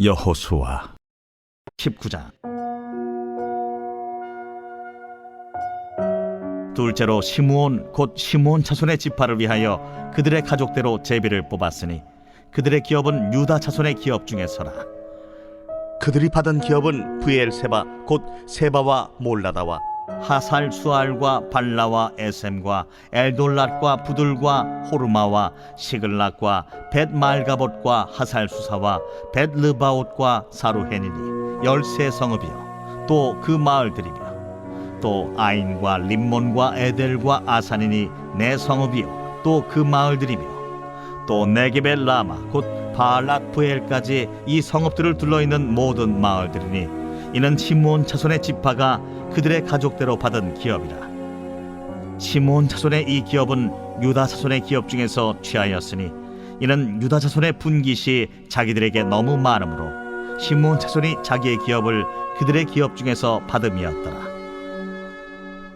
여호수아. 19장. 둘째로 시므온 곧 시므온 자손의 지파를 위하여 그들의 가족대로 제비를 뽑았으니 그들의 기업은 유다 자손의 기업 중에서라. 그들이 받은 기업은 브엘세바 곧 세바와 몰라다와 하살 수알과 발라와 에셈과 엘돌랏과 부들과 호르마와 시글락과 벳 말가봇과 하살 수사와 벳 르바옷과 사루헤니니 열세 성읍이요. 또 그 마을들이며 또 아인과 림몬과 에델과 아산이니 네 성읍이요. 또 그 마을들이며 또 네게벨 라마 곧 바알랏 부엘까지 이 성읍들을 둘러 있는 모든 마을들이니 이는 시므온 자손의 지파가 그들의 가족대로 받은 기업이라. 시므온 자손의 이 기업은 유다 자손의 기업 중에서 취하였으니 이는 유다 자손의 분깃이 자기들에게 너무 많으므로 시므온 자손이 자기의 기업을 그들의 기업 중에서 받음이었더라.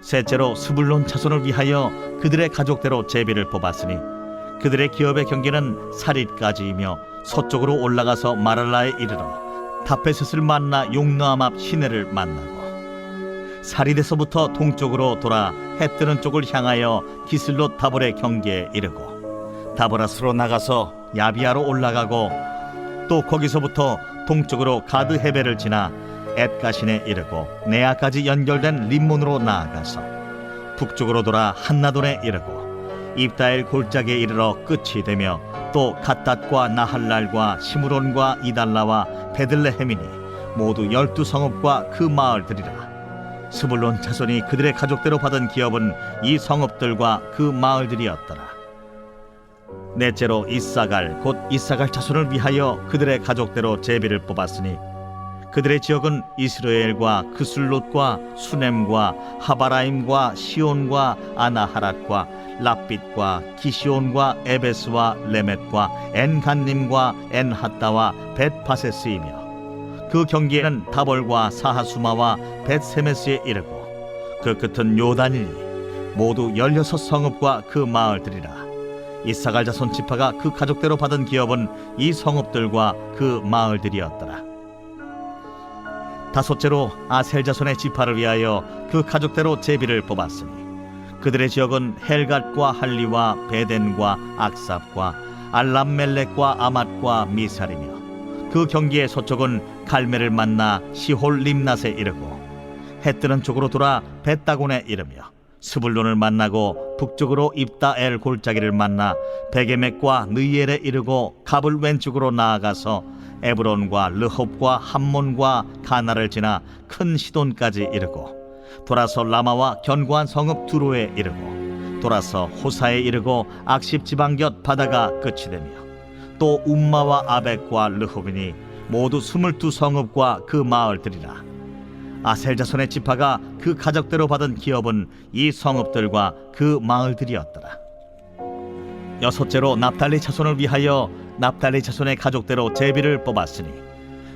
셋째로 스불론 자손을 위하여 그들의 가족대로 제비를 뽑았으니 그들의 기업의 경계는 사릿까지이며 서쪽으로 올라가서 마랄라에 이르러 다페셋을 만나 용노암 앞 시내를 만나고 사릿에서부터 동쪽으로 돌아 해 뜨는 쪽을 향하여 기슬롯 다볼의 경계에 이르고 다보라스로 나가서 야비아로 올라가고 또 거기서부터 동쪽으로 가드 헤베를 지나 엣가신에 이르고 네아까지 연결된 림몬으로 나아가서 북쪽으로 돌아 한나돈에 이르고 입다엘 골짜기에 이르러 끝이 되며 또 갓닷과 나할랄과 시므론과 이달라와 베들레헴이니 모두 열두 성읍과 그 마을들이라. 스불론 자손이 그들의 가족대로 받은 기업은 이 성읍들과 그 마을들이었더라. 넷째로 이사갈 곧 이사갈 자손을 위하여 그들의 가족대로 제비를 뽑았으니 그들의 지역은 이스라엘과 그슬롯과 수넴과 하바라임과 시온과 아나하랏과 랍빛과 기시온과 에베스와 레멧과 엔간님과 엔하따와 벳파세스이며 그 경계에는 다볼과 사하수마와 벳세메스에 이르고 그 끝은 요단이니 모두 열여섯 성읍과 그 마을들이라. 이사갈 자손 지파가 그 가족대로 받은 기업은 이 성읍들과 그 마을들이었더라 다섯째로 아셀 자손의 지파를 위하여 그 가족대로 제비를 뽑았으니 그들의 지역은 헬갓과 할리와 베덴과 악삽과 알람멜렉과 아맛과 미살이며 그 경기의 서쪽은 갈멜을 만나 시홀 림낫에 이르고 해 뜨는 쪽으로 돌아 벳다곤에 이르며 스불론을 만나고 북쪽으로 입다엘 골짜기를 만나 베게멕과 느이엘에 이르고 갑을 왼쪽으로 나아가서 에브론과 르홉과 함몬과 가나를 지나 큰 시돈까지 이르고 돌아서 라마와 견고한 성읍 두로에 이르고 돌아서 호사에 이르고 악십 지방 곁 바다가 끝이 되며 또 움마와 아벡과 르홉이니 모두 스물두 성읍과 그 마을들이라. 아셀 자손의 지파가 그 가족대로 받은 기업은 이 성읍들과 그 마을들이었더라 여섯째로 납달리 자손을 위하여 납달리 자손의 가족대로 제비를 뽑았으니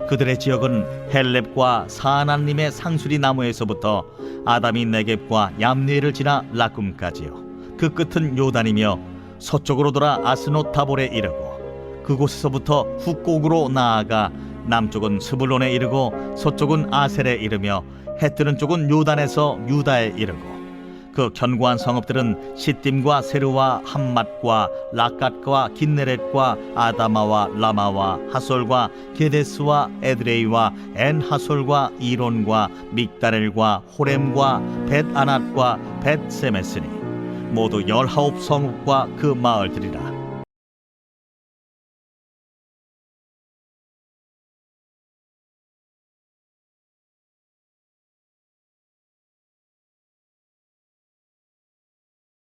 그들의 지역은 헬렙과 사하나님의 상수리 나무에서부터 아담이 네겝과 얌리를 지나 라꿈까지요. 그 끝은 요단이며 서쪽으로 돌아 아스노 타볼에 이르고 그곳에서부터 훅곡으로 나아가 남쪽은 스불론에 이르고 서쪽은 아셀에 이르며 해 뜨는 쪽은 요단에서 유다에 이르고 그 견고한 성읍들은 시딤과 세르와 함맛과 라갓과 긴네렛과 아다마와 라마와 하솔과 게데스와 에드레이와 엔하솔과 이론과 믹다렐과 호렘과 벳아낫과 벳세메스니 모두 열아홉 성읍과 그 마을들이라